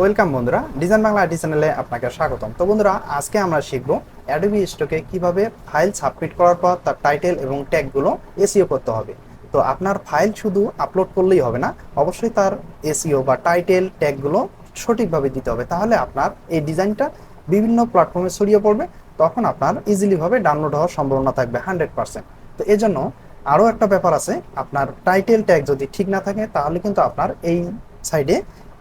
Welcome বন্ধুরা, design Bangla IT চ্যানেলে আপনাকে স্বাগতম। তো বন্ধুরা, আজকে আমরা শিখব অ্যাডোবি স্টকে কীভাবে ফাইল সাবমিট করার পর তার টাইটেল এবং ট্যাগগুলো এসিও করতে হবে। তো আপনার ফাইল শুধু আপলোড করলেই হবে না, অবশ্যই তার এসিও বা টাইটেল ট্যাগগুলো সঠিকভাবে দিতে হবে। তাহলে আপনার এই ডিজাইনটা বিভিন্ন প্ল্যাটফর্মে ছড়িয়ে পড়বে, তখন আপনার ইজিলিভাবে ডাউনলোড হওয়ার সম্ভাবনা থাকবে হান্ড্রেড পার্সেন্ট তো এজন্য আরও একটা ব্যাপার আছে, আপনার টাইটেল ট্যাগ যদি ঠিক না থাকে, তাহলে কিন্তু আপনার এই সাইডে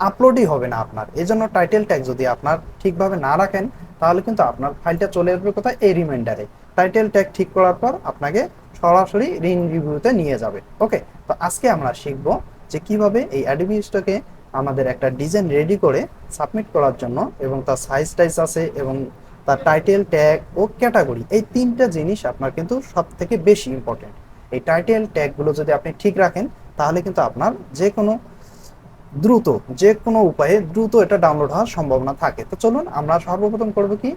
আপলোডই হবে না আপনার। এই জন্য টাইটেল ট্যাগ যদি আপনার ঠিকভাবে না রাখেন, তাহলে কিন্তু আপনার ফাইলটা চলে আসবে কোথায়? এই রিমাইন্ডারে টাইটেল ট্যাগ ঠিক করার পর আপনাকে সরাসরি রিন রিভিউতে নিয়ে যাবে। ওকে তো আজকে আমরা শিখব যে কীভাবে এই অ্যাডোবি স্টকে আমাদের একটা ডিজাইন রেডি করে সাবমিট করার জন্য এবং তার সাইজ টাইজ আছে এবং তার টাইটেল ট্যাগ ও ক্যাটাগরি এই তিনটা জিনিস আপনার কিন্তু সব থেকে বেশি ইম্পর্টেন্ট এই টাইটেল ট্যাগগুলো যদি আপনি ঠিক রাখেন, তাহলে কিন্তু আপনার যে কোনো দ্রুত যে কোনো উপায়ে দ্রুত এটা ডাউনলোড হওয়ার সম্ভাবনা থাকে। তো চলুন আমরা সর্বপ্রথম করব কি?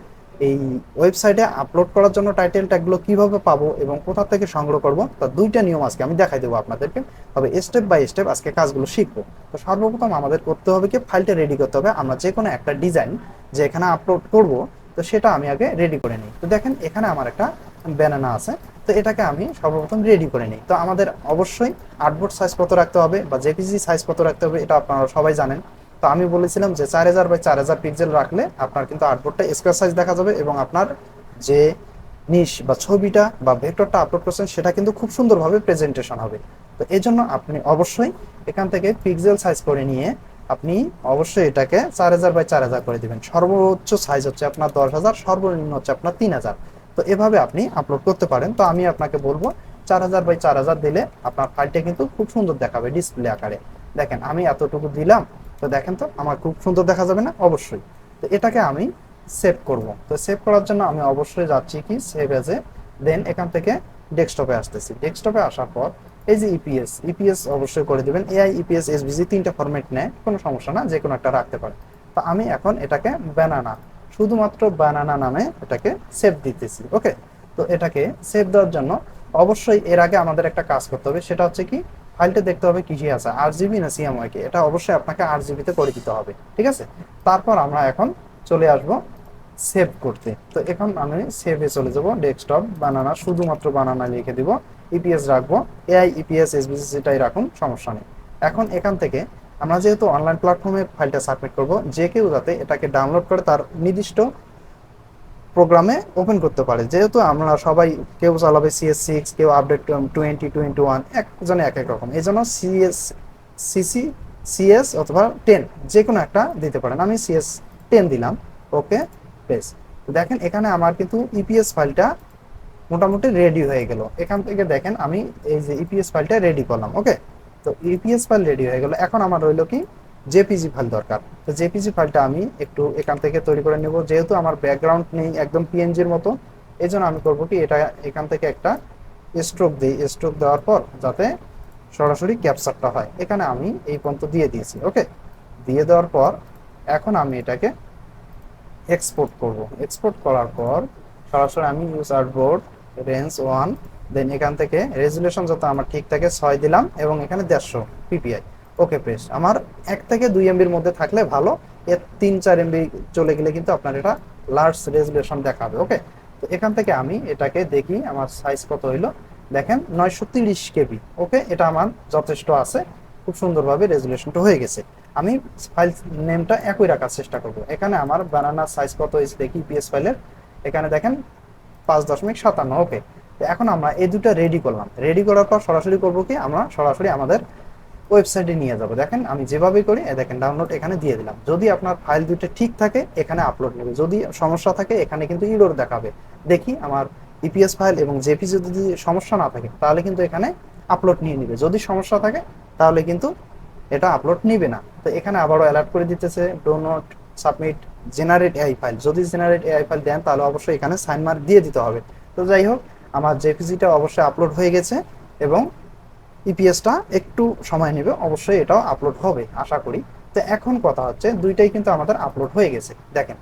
এই ওয়েবসাইটে আপলোড করার জন্য টাইটেল ট্যাগগুলো কীভাবে পাবো এবং কোথা থেকে সংগ্রহ করব? তার দুইটা নিয়ম আজকে আমি দেখাই দেবো আপনাদেরকে। তবে স্টেপ বাই স্টেপ আজকে কাজগুলো শিখব। তো সর্বপ্রথম আমাদের করতে হবে কি? ফাইলটা রেডি করতে হবে। আমরা যে কোনো একটা ডিজাইন যে এখানে আপলোড করব, তো সেটা আমি আগে রেডি করে নিই। তো দেখেন, এখানে আমার একটা ব্যানানা আছে, তো এটাকে আমি সর্বপ্রথম রেডি করে নিই। তো আমাদের অবশ্যই আর্টবোর্ড সাইজ কত রাখতে হবে বা জেপিজি সাইজ কত রাখতে হবে, এটা আপনারা সবাই জানেন। তো আমি বলেছিলাম যে চার হাজার বাই চার হাজার পিক্সেল রাখলে আপনার কিন্তু আর্টবোর্ডটা স্কোয়ার সাইজ দেখা যাবে এবং আপনার যে নিশ বা ছবিটা বা ভেক্টরটা আপলোড করছেন, সেটা কিন্তু খুব সুন্দরভাবে প্রেজেন্টেশন হবে। তো এই জন্য আপনি অবশ্যই এখান থেকে পিক্সেল সাইজ করে নিয়ে আপনি অবশ্যই এটাকে চার হাজার বাই চার হাজার করে দিবেন। সর্বোচ্চ সাইজ হচ্ছে আপনার দশ হাজার, সর্বনিম্ন হচ্ছে আপনার তিন হাজার। তো এভাবে আপনি আপলোড করতে পারেন। তো আমি আপনাকে বলব, চার হাজার বাই চার হাজার দিলে আপনার ফাইলটা কিন্তু খুব সুন্দর দেখাবে ডিসপ্লে আকারে। দেখেন, আমি এতটুকু দিলাম, তো দেখেন তো, আমার খুব সুন্দর দেখা যাবে না? অবশ্যই। তো এটাকে আমি সেভ করব। তো সেভ করার জন্য আমি অবশ্যই যাচ্ছি কি? সেভ এজে দেন এখান থেকে ডেস্কটপে আসতেছি। ডেস্কটপে আসার পর, এই যে ইপিএস ইপিএস অবশ্যই করে দিবেন। এআই ইপিএস এসবিজি তিনটা ফরম্যাট নেয়, কোনো সমস্যা না, যে কোনো একটা রাখতে পারেন তো আমি এখন এটাকে ব্যানানা শুধুমাত্র বানানা নামে এটাকে সেভ দিতেছি ওকে তো এটাকে সেভ দেওয়ার জন্য অবশ্যই এর আগে আমাদের একটা কাজ করতে হবে, সেটা হচ্ছে কি ফাইলটা দেখতে হবে কি আছে আর জিবি না সিএমওয়াই কি এটা অবশ্যই আপনাকে আর জিবিতে করে দিতে হবে, ঠিক আছে? তারপর আমরা এখন চলে আসব সেভ করতে, তো এখন আমি সেভে চলে যাব ডেস্কটপ বানানা শুধুমাত্র বানানা লিখে দিব ইপিএস রাখব এআই ইপিএস এসবিসি সেটাই রাখুন, সমস্যা নেই। এখন এখান থেকে আমরা যেহেতু অনলাইন প্ল্যাটফর্মে ফাইলটা সাবমিট করব, যে কেউ যাতে এটাকে ডাউনলোড করে তার নির্দিষ্ট প্রোগ্রামে ওপেন করতে পারে। যেহেতু আমরা সবাই কেউ চালাবে সিএস সিক্স কেউ আপডেট টোয়েন্টি টোয়েন্টি ওয়ান একজনে এক এক রকম। এই জন্য C S C C C S অথবা টেন যে কোনো একটা দিতে পারেন। আমি সিএস টেন দিলাম। ওকে বেশ। দেখেন, এখানে আমার কিন্তু ইপিএস ফাইলটা মোটামুটি রেডি হয়ে গেল। এখান থেকে দেখেন, আমি এই যে ইপিএস ফাইলটা রেডি করলাম। ওকে তো ইপিএস ফাইল রেডি হয়ে গেল। এখন আমার রইল কি? জেপিজি ফাইল দরকার। তো জেপিজি ফাইলটা আমি একটু এখান থেকে তৈরি করে নেব। যেহেতু আমার ব্যাকগ্রাউন্ড নেই একদম পিএনজির মতো এই জন্য আমি করব কি, এটা এখান থেকে একটা স্ট্রোক দিই। স্ট্রোক দেওয়ার পর যাতে সরাসরি ক্যাপচারটা হয়। এখানে আমি এই পর্যন্ত দিয়ে দিয়েছি ওকে দিয়ে দেওয়ার পর এখন আমি এটাকে এক্সপোর্ট করব। এক্সপোর্ট করার পর সরাসরি আমি use artboard range one then এখান থেকে রেজুলেশন যত আমার ঠিক থাকে ছয় দিলাম এবং এখানে দেড়শো পিপিআই ওকে প্রেস আমার এক থেকে দুই এমবির মধ্যে থাকলে ভালো। এর তিন চার এমবি চলে গেলে কিন্তু আপনার এটা লার্জ রেজুলেশন দেখাবে ওকে তো এখান থেকে আমি এটাকে দেখি আমার সাইজ কত হইল। দেখেন, নয়শো তিরিশ কেবি ওকে এটা আমার যথেষ্ট আছে। খুব সুন্দরভাবে রেজুলেশনটা হয়ে গেছে। আমি ফাইল নেমটা একই রাখার চেষ্টা করব। এখানে আমার বানানার সাইজ কত হয়েছে দেখি পিএস ফাইলের এখানে দেখেন, পাঁচ দশমিক সাতান্ন ওকে তো এখন আমরা এই দুটো রেডি করলাম। রেডি করার পর সরাসরি করব কি? আমরা সরাসরি আমাদের ওয়েবসাইটে নিয়ে যাব। দেখেন, আমি যেভাবে করি দেখেন ডাউনলোড এখানে দিয়ে দিলাম। যদি আপনার ফাইল দুটো ঠিক থাকে, এখানে আপলোড নেবে। যদি সমস্যা থাকে, এখানে কিন্তু ইরোর দেখাবে। দেখি আমার ইপিএস ফাইল এবং জেপি যদি সমস্যা না থাকে, তাহলে কিন্তু এখানে আপলোড নিয়ে নিবে। যদি সমস্যা থাকে, তাহলে কিন্তু এটা আপলোড নিবে না। তো এখানে আবারও অ্যালার্ট করে দিতেছে do not submit generate A I file যদি জেনারেট এআই ফাইল দেন, তাহলে অবশ্যই এখানে সাইন মার্ক দিয়ে দিতে হবে। তো যাই হোক আমার জেপিজিটা অবশ্যই আপলোড হয়ে গেছে এবং ইপিএসটা একটু সময় নেবে, অবশ্যই এটাও আপলোড হবে, আশা করি। তো এখন কথা হচ্ছে, দুইটাই কিন্তু আমাদের আপলোড হয়ে গেছে। দেখেন,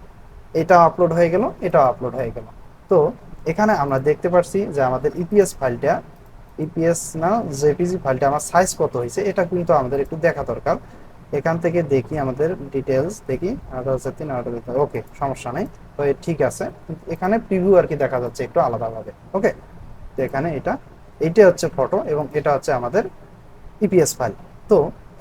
এটাও আপলোড হয়ে গেল, এটাও আপলোড হয়ে গেল। তো এখানে আমরা দেখতে পাচ্ছি যে আমাদের ইপিএস ফাইলটা ইপিএস না জেপিজি ফাইলটা আমার সাইজ কত হয়েছে, এটা কিন্তু আমাদের একটু দেখা দরকার। এখান থেকে দেখি আমাদের ডিটেলস দেখি, আট হাজার তিন হাজার ওকে সমস্যা নেই। তো ঠিক আছে। এখানে প্রিভিউ আর কি দেখা যাচ্ছে একটু আলাদাভাবে। ওকে তো এখানে এটা, এইটা হচ্ছে ফটো এবং এটা হচ্ছে আমাদের ইপিএস ফাইল তো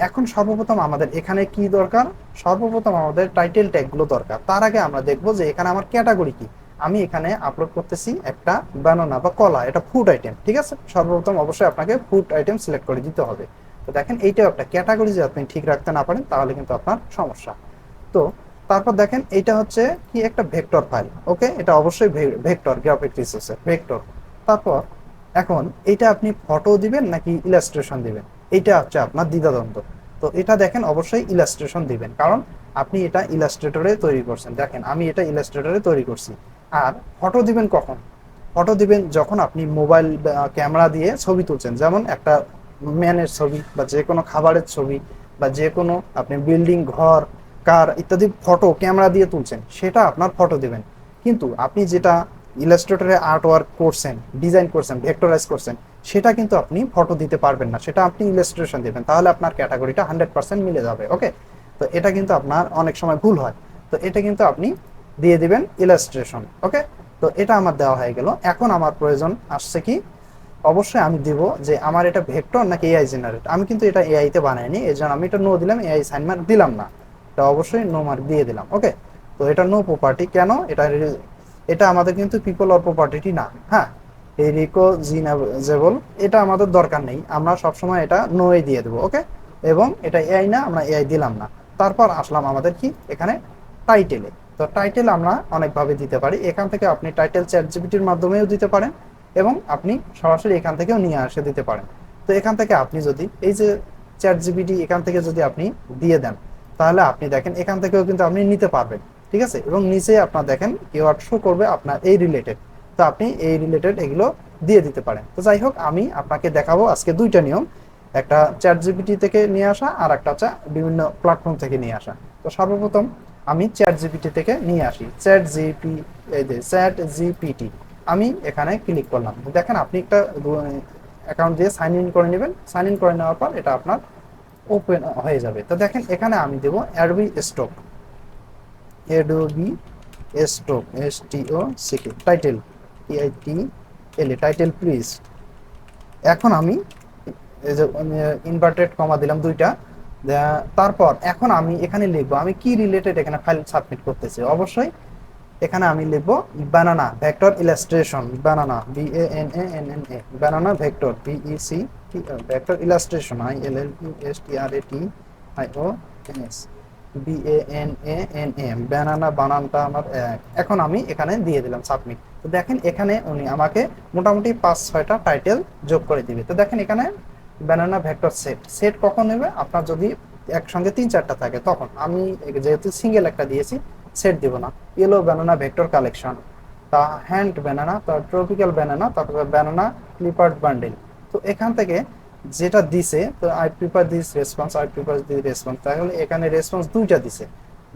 এখন সর্বপ্রথম আমাদের এখানে কি দরকার? সর্বপ্রথম আমাদের টাইটেল ট্যাগগুলো দরকার। তার আগে আমরা দেখব যে এখানে আমার ক্যাটাগরি কি। আমি এখানে আপলোড করতেছি একটা বানানা বা কলা, এটা ফুড আইটেম ঠিক আছে? সর্বপ্রথম অবশ্যই আপনাকে ফুড আইটেম সিলেক্ট করে দিতে হবে। তো দেখেন এইটাও একটা ক্যাটাগরি যদি আপনি ঠিক রাখতে না পারেন, তাহলে কিন্তু আপনার সমস্যা। তো তারপর দেখেন এটা হচ্ছে কি একটা ভেক্টর ফাইল, ওকে? এটা অবশ্যই ভেক্টর গ্রাফিক রিসোর্সের ভেক্টর। তারপর এখন এটা আপনি ফটো দিবেন নাকি ইলাস্ট্রেশন দিবেন? এইটা হচ্ছে আপনার দ্বিধাদ্বন্দ্ব। তো এটা দেখেন অবশ্যই ইলাস্ট্রেশন দিবেন, কারণ আপনি এটা ইলাস্ট্রেটরে তৈরি করছেন। দেখেন, আমি এটা ইলাস্ট্রেটরে তৈরি করছি। আর ফটো দিবেন কখন? ফটো দিবেন যখন আপনি মোবাইল ক্যামেরা দিয়ে ছবি তুলছেন। যেমন একটা ম্যানের ছবি বা যে কোনো খাবারের ছবি বা যে কোনো আপনি বিল্ডিং ঘর কার ইত্যাদি ফটো ক্যামেরা দিয়ে তুলছেন, সেটা আপনার ফটো দেবেন। কিন্তু আপনি যেটা ইলাস্ট্রেটরে আর্ট ওয়ার্ক করছেন ডিজাইন করছেন ভেক্টরাইজ করছেন, সেটা কিন্তু আপনি ফটো দিতে পারবেন না। সেটা আপনি ইলাস্ট্রেশন দেবেন, তাহলে আপনার ক্যাটাগরিটা হান্ড্রেড পার্সেন্ট মিলে যাবে ওকে তো এটা কিন্তু আপনার অনেক সময় ভুল হয়। তো এটা কিন্তু আপনি দিয়ে দিবেন ইলাস্ট্রেশন ওকে তো এটা আমার দেওয়া হয়ে গেল। এখন আমার প্রয়োজন আসছে কি? অবশ্যই আমি দিব যে আমার এটা ভেক্টর নাকি এআই জেনারেট আমি কিন্তু এটা এআইতে বানাইনি এই জন্য আমি এটা নো দিলাম এআই সাইন মার্ক দিলাম না। এটা অবশ্যই নো মার্ক দিয়ে দিলাম ওকে তো এটা নো প্রপার্টি কেন? এটা এটা আমাদের কিন্তু পিপল অর প্রপার্টিটি না হ্যাঁ? এই রিকো জিনাজেবল এটা আমাদের দরকার নেই, আমরা সবসময় এটা নোয়ে দিয়ে দেবো ওকে এবং এটা এআই না, আমরা এআই দিলাম না। তারপর আসলাম আমাদের কি? এখানে টাইটেলে তো টাইটেল আমরা অনেকভাবে দিতে পারি, এখান থেকে আপনি টাইটেল চ্যাট জিপিটির মাধ্যমেও দিতে পারেন এবং আপনি সরাসরি এখান থেকেও নিয়ে আসে দিতে পারেন। তো এখান থেকে আপনি যদি, এই যে চ্যাট জিপিটি এখান থেকে যদি আপনি দিয়ে দেন তাহলে আপনি দেখেন, এখান থেকেও কিন্তু আপনি নিতে পারবেন, ঠিক আছে? এবং নিচে আপনার দেখেন কিওয়ার্ড শো করবে আপনার এই রিলেটেড তো আপনি এই রিলেটেড এগুলো দিয়ে দিতে পারেন। তো যাই হোক, আমি আপনাকে দেখাবো আজকে দুইটা নিয়ম। একটা চ্যাট জিপিটি থেকে নিয়ে আসা আর একটা হচ্ছে বিভিন্ন প্ল্যাটফর্ম থেকে নিয়ে আসা। তো সর্বপ্রথম আমি চ্যাট জিপিটি থেকে নিয়ে আসি। চ্যাট জিপি এই যে চ্যাট জিপিটি আমি এখানে ক্লিক করলাম। দেখেন, আপনি একটা অ্যাকাউন্ট দিয়ে সাইন ইন করে নেবেন। সাইন ইন করে নেওয়ার পর এটা আপনার ওপেন হয়ে যাবে। তো দেখেন, এখানে আমি দেব Adobe stock Adobe stock S T O C K title T L A title please এখন আমি এই যে ইনভার্টেড কমা দিলাম দুইটা। তারপর এখন আমি এখানে লিখব, আমি কি রিলেটেড এখানে ফাইল সাবমিট করতেছি? অবশ্যই এখানে আমি লিখব banana vector illustration banana B A N A N N A banana vector B E C vector illustration I L L U S T R A I O N S B A N A N A banana বানানটা আমার এখন আমি এখানে দিয়ে দিলাম submit তো দেখেন এখানে উনি আমাকে মোটামুটি পাঁচ, ছয়টা টাইটেল যোগ করে দিবে। তো দেখেন এখানে ব্যানানা ভেক্টর সেট সেট কখন নেবে? আপনার যদি একসঙ্গে তিন, চারটা থাকে, তখন। আমি যেহেতু সিঙ্গেল একটা দিয়েছি সেট দিব না। ইয়েলো ব্যানানা ভেক্টর কালেকশন তা হ্যান্ড ব্যানানা তার ট্রপিক্যাল ব্যানানা তারপরে ব্যানানা ক্লিপার্ড বান্ডেল তো এখান থেকে যেটা দিছে, তো I prefer this response I prefer this response তাহলে এখানে রেসপন্স দুইটা দিছে।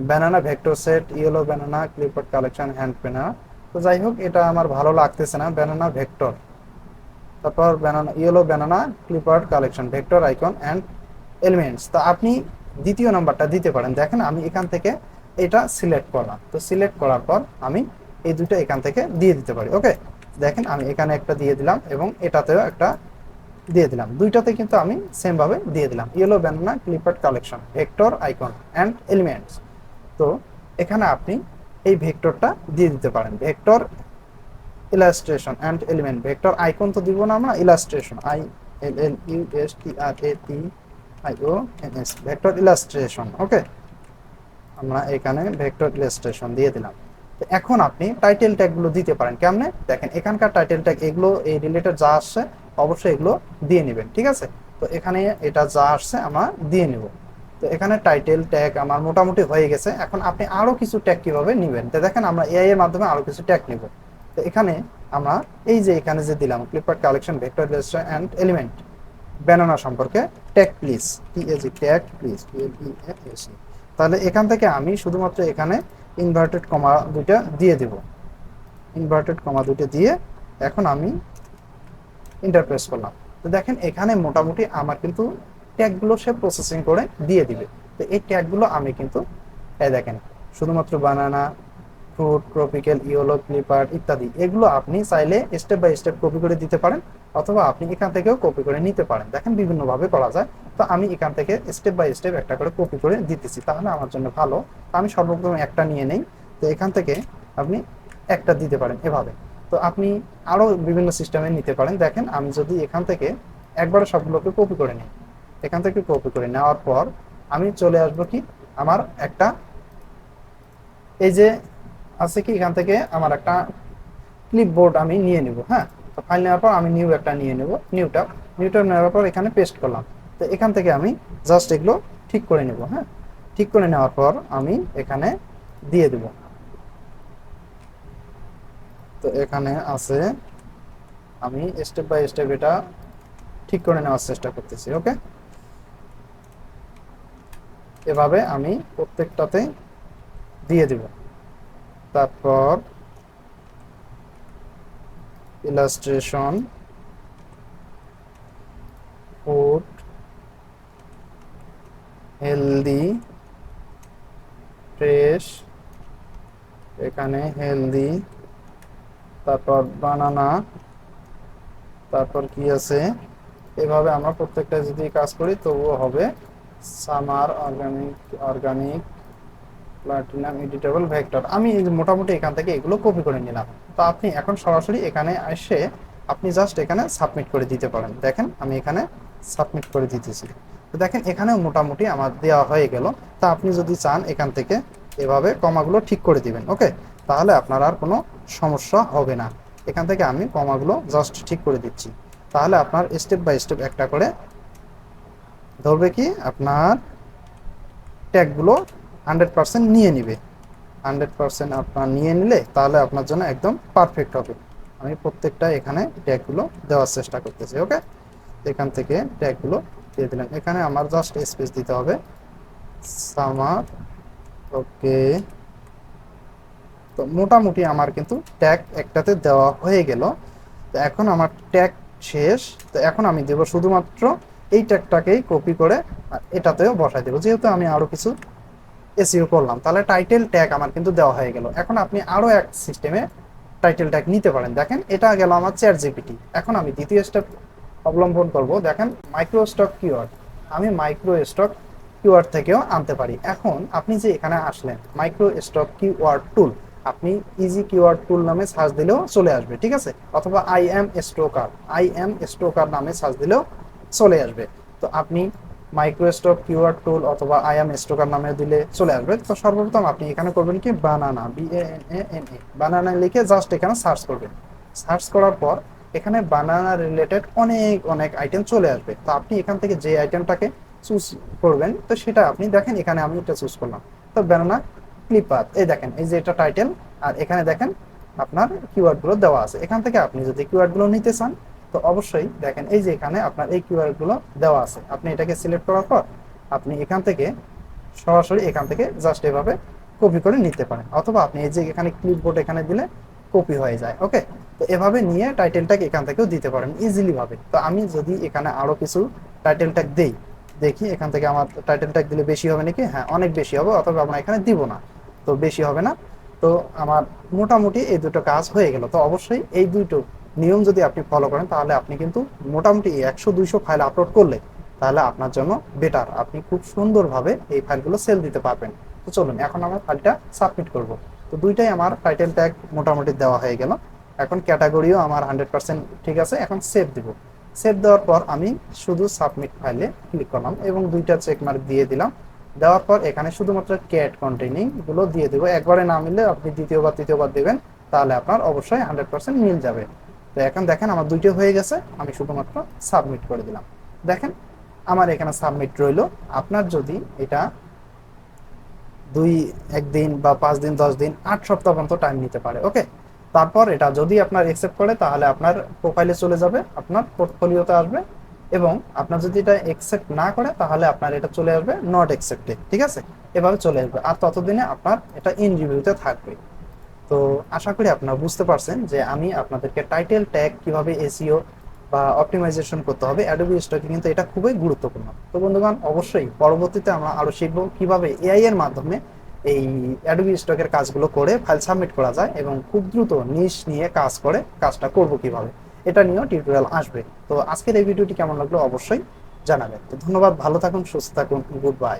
Banana vector set yellow banana clipart collection hand banana তো যাই হোক, এটা আমার ভালো লাগতেছে না। ব্যানানা ভেক্টর তারপর banana yellow banana clipart collection vector icon and elements তো আপনি দ্বিতীয় নাম্বারটা দিতে পারেন। দেখেন, আমি এখান থেকে এটা সিলেক্ট করলাম। তো সিলেক্ট করার পর আমি এই দুটো এখান থেকে দিয়ে দিতে পারি। ওকে দেখেন, আমি এখানে একটা দিয়ে দিলাম এবং এটাতেও একটা দিয়ে দিলাম। দুইটাতে কিন্তু আমি সেম ভাবে দিয়ে দিলাম। Yellow banana clipart collection vector icon and elements তো এখানে আপনি এই ভেক্টরটা দিয়ে দিতে পারেন। Vector illustration and element vector icon তো দিব না আমরা illustration I L L U S T R A T I O N S vector illustration okay আমরা এখানে ভেক্টর ইলাস্ট্রেশন দিয়ে দিলাম। এখন আপনি টাইটেল ট্যাগগুলো দিতে পারেন। কেমনে? দেখেন, এখানকার টাইটেল ট্যাগ এগুলো, এই রিলেটেড যা আসছে, অবশ্যই এগুলো দিয়ে নেবেন, ঠিক আছে? তো এখানে এটা যা আসছে, আমরা দিয়ে নেব। তো এখানে টাইটেল ট্যাগ আমার মোটামুটি হয়ে গেছে। এখন আপনি আরও কিছু ট্যাগ কীভাবে নেবেন? তো দেখেন, আমরা এআই এর মাধ্যমে আরও কিছু ট্যাগ নেব। তো এখানে আমরা এই যে এখানে যে দিলাম clipart collection vector register and element banana সম্পর্কে tag please T A G tag please তাহলে এখান থেকে আমি শুধুমাত্র এখানে ইনভার্টেড কমা দুইটা দিয়ে দেব। ইনভার্টেড কমা দুইটা দিয়ে এখন আমি ইন্টারপ্রেস করলাম। তো দেখেন এখানে মোটামুটি আমার কিন্তু ট্যাগগুলো সে প্রসেসিং করে দিয়ে দিবে। তো এই ট্যাগগুলো আমি কিন্তু, এই দেখেন, শুধুমাত্র banana fruit tropical yellow clipart ইত্যাদি, এগুলো আপনি চাইলে স্টেপ বাই স্টেপ কপি করে দিতে পারেন, অথবা আপনি এখান থেকেও কপি করে নিতে পারেন। দেখেন বিভিন্নভাবে করা যায়। তো আমি এখান থেকে স্টেপ বাই স্টেপ একটা করে কপি করে দিতেছি, তাহলে আমার জন্য ভালো। আমি সর্বপ্রথম একটা নিয়ে নেই, তো এখান থেকে আপনি একটা দিতে পারেন এভাবে। তো আপনি আরও বিভিন্ন সিস্টেমে নিতে পারেন। দেখেন, আমি যদি এখান থেকে একবারে সবগুলোকে কপি করে নিই, এখান থেকে কপি করে নেওয়ার পর আমি চলে আসব কি? আমার একটা, এই যে আছে কি? এখান থেকে আমার একটা ক্লিপবোর্ড আমি নিয়ে নিব হ্যাঁ? তো ফাইল নেওয়ার পর আমি নিউ একটা নিয়ে নেব নিউটা নিউটা নেওয়ার পর এখানে পেস্ট করলাম। তো এখান থেকে আমি জাস্ট এগুলো ঠিক করে নেব হ্যাঁ? ঠিক করে নেওয়ার পর আমি এখানে দিয়ে দেব। তো এখানে আছে, আমি স্টেপ বাই স্টেপ এটা ঠিক করে নেওয়ার চেষ্টা করতেছি, ওকে? এভাবে আমি প্রত্যেকটাতে দিয়ে দিব। তারপর ইলাস্ট্রেশন ফুড হেলদি ফ্রেশ, এখানে হেলদি, তারপর বানানা, তারপর কি আছে? এভাবে আমরা প্রত্যেকটা যদি কাজ করি, তবুও হবে summer organic organic, platinum, editable, vector. আমি মোটামুটি এখান থেকে এগুলো কপি করে নিলাম। তো আপনি এখন সরাসরি এখানে এসে আপনি জাস্ট এখানে সাবমিট করে দিতে পারেন। দেখেন, আমি এখানে সাবমিট করে দিতেছি। তো দেখেন, এখানেও মোটামুটি আমার দেওয়া হয়ে গেল। তা আপনি যদি চান এখান থেকে এভাবে কমাগুলো ঠিক করে দিবেন, ওকে? তাহলে আপনার আর কোনো সমস্যা হবে না। এখান থেকে আমি কমাগুলো জাস্ট ঠিক করে দিচ্ছি। তাহলে আপনার স্টেপ বাই স্টেপ একটা করে ধরবে কি? আপনার ট্যাগগুলো হান্ড্রেড পার্সেন্ট নিয়ে নিবে। হান্ড্রেড পার্সেন্ট আপনার নিয়ে নিলে তাহলে আপনার জন্য একদম পারফেক্ট হবে। আমি প্রত্যেকটা এখানে ট্যাগগুলো দেওয়ার চেষ্টা করতেছি, ওকে? এখান থেকে ট্যাগগুলো দিয়ে দিলাম। এখানে আমার জাস্ট স্পেস দিতে হবে। Summer, okay. তো মোটামুটি আমার কিন্তু ট্যাগ একটাতে দেওয়া হয়ে গেল। তো এখন আমার ট্যাগ শেষ। তো এখন আমি দেব শুধুমাত্র এই ট্যাগটাকেই কপি করে এটাতেও বসাই দেবো। যেহেতু আমি আরও কিছু এসিও করলাম, তাহলে টাইটেল ট্যাগ আমার কিন্তু দেওয়া হয়ে গেল। এখন আপনি আরও এক সিস্টেমে টাইটেল ট্যাগ নিতে পারেন। দেখেন, এটা গেল আমার চ্যাট জিপিটি এখন আমি দ্বিতীয় স্টেপ অবলম্বন করব। দেখেন মাইক্রো স্টক কিওয়ার্ড আমি মাইক্রো স্টক কিওয়ার্ড থেকেও আনতে পারি। এখন আপনি যে এখানে আসলেন মাইক্রো স্টক কিওয়ার্ড টুল আপনি ইজি কিওয়ার্ড টুল নামে সার্চ দিলেও চলে আসবে, ঠিক আছে? অথবা I M Stocker I M Stocker নামে সার্চ দিলেও চলে আসবে। তো আপনি মাইক্রোস্টক কিওয়ার্ড টুল অথবা আই এম স্টোকার নামে দিলে চলে আসবে। তো সর্বপ্রথম আপনি এখানে করবেন কি? Banana B A N A banana লিখে জাস্ট এখানে সার্চ করবেন। সার্চ করার পর এখানে বানানা রিলেটেড অনেক অনেক আইটেম চলে আসবে। তো আপনি এখান থেকে যে আইটেমটাকে চুজ করবেন, তো সেটা আপনি দেখেন, এখানে আমি এটা চুজ করলাম। তো বানানা ক্লিপার এই দেখেন, এই যে এটা টাইটেল আর এখানে দেখেন আপনার কিওয়ার্ডগুলো দেওয়া আছে। এখান থেকে আপনি যদি কিওয়ার্ডগুলো নিতে চান, তো অবশ্যই দেখেন, এই যে এখানে আপনার এই কিওয়ার্ডগুলো দেওয়া আছে। আপনি এটাকে সিলেক্ট করার পর, আপনি এখান থেকে সরাসরি এখান থেকে জাস্ট এভাবে কপি করে নিতে পারেন। অথবা আপনি এই যে এখানে ক্লিপবোর্ড এখানে দিলে কপি হয়ে যায় ওকে তো এভাবে নিয়ে টাইটেল এখান থেকেও দিতে পারেন ইজিলি ভাবে। তো আমি যদি এখানে আরও কিছু টাইটেল ট্যাগ দেই, দেখি এখান থেকে আমার টাইটেল ট্যাগ দিলে বেশি হবে নাকি? হ্যাঁ অনেক বেশি হবে, অথবা আমরা এখানে দিব না, তো বেশি হবে না। তো আমার মোটামুটি এই দুটো কাজ হয়ে গেল। তো অবশ্যই এই দুটো নিয়ম যদি আপনি ফলো করেন, তাহলে আপনি কিন্তু মোটামুটি একশো, দুইশো ফাইল আপলোড করলে তাহলে আপনার জন্য বেটার আপনি খুব সুন্দরভাবে এই ফাইলগুলো সেল দিতে পারবেন। তো চলুন, এখন আমার ফাইলটা সাবমিট করব। তো দুইটাই আমার টাইটেল ট্যাগ মোটামুটি দেওয়া হয়ে গেল। এখন ক্যাটাগরিও আমার হান্ড্রেড পার্সেন্ট ঠিক আছে, এখন সেভ দিব। সেভ দেওয়ার পর আমি শুধু সাবমিট ফাইলে ক্লিক করলাম এবং দুইটা চেক মার্ক দিয়ে দিলাম। দেওয়ার পর এখানে শুধুমাত্র ক্যাট কন্টেনিংগুলো দিয়ে দেবো। একবারে না মিললে আপনি দ্বিতীয়বার তৃতীয়বার দেবেন, তাহলে আপনার অবশ্যই হান্ড্রেড পার্সেন্ট মিল যাবে। তো এখন দেখেন আমার দুইটা হয়ে গেছে, আমি শুধুমাত্র সাবমিট করে দিলাম। দেখেন আমার এখানে সাবমিট রইল। আপনার যদি এটা দুই, একদিন বা পাঁচ দিন, দশ দিন, আট সপ্তাহ পর্যন্ত টাইম নিতে পারে ওকে তারপর এটা যদি আপনার একসেপ্ট করে, তাহলে আপনার প্রোফাইলে চলে যাবে, আপনার পোর্টফোলিওতে আসবে এবং আপনার যদি এটা একসেপ্ট না করে, তাহলে আপনার এটা চলে আসবে নট একসেপ্টে ঠিক আছে? এভাবে চলে আসবে। আর ততদিনে আপনার এটা ইন রিভিউতে থাকবে। তো আশা করি আপনারা বুঝতে পারছেন যে আমি আপনাদেরকে টাইটেল ট্যাগ কীভাবে এসিও বা অপটিমাইজেশন করতে হবে অ্যাডোবি স্টকে কিন্তু এটা খুবই গুরুত্বপূর্ণ। তো বন্ধুগণ, অবশ্যই পরবর্তীতে আমরা আরও শিখব কীভাবে এআই এর মাধ্যমে এই অ্যাডোবি স্টকের কাজগুলো করে ফাইল সাবমিট করা যায় এবং খুব দ্রুত নিশ নিয়ে কাজ করে কাজটা করব কীভাবে, এটা নিয়েও টিউটোরিয়াল আসবে। তো আজকের এই ভিডিওটি কেমন লাগল অবশ্যই জানাবেন। তো ধন্যবাদ, ভালো থাকুন, সুস্থ থাকুন গুড বাই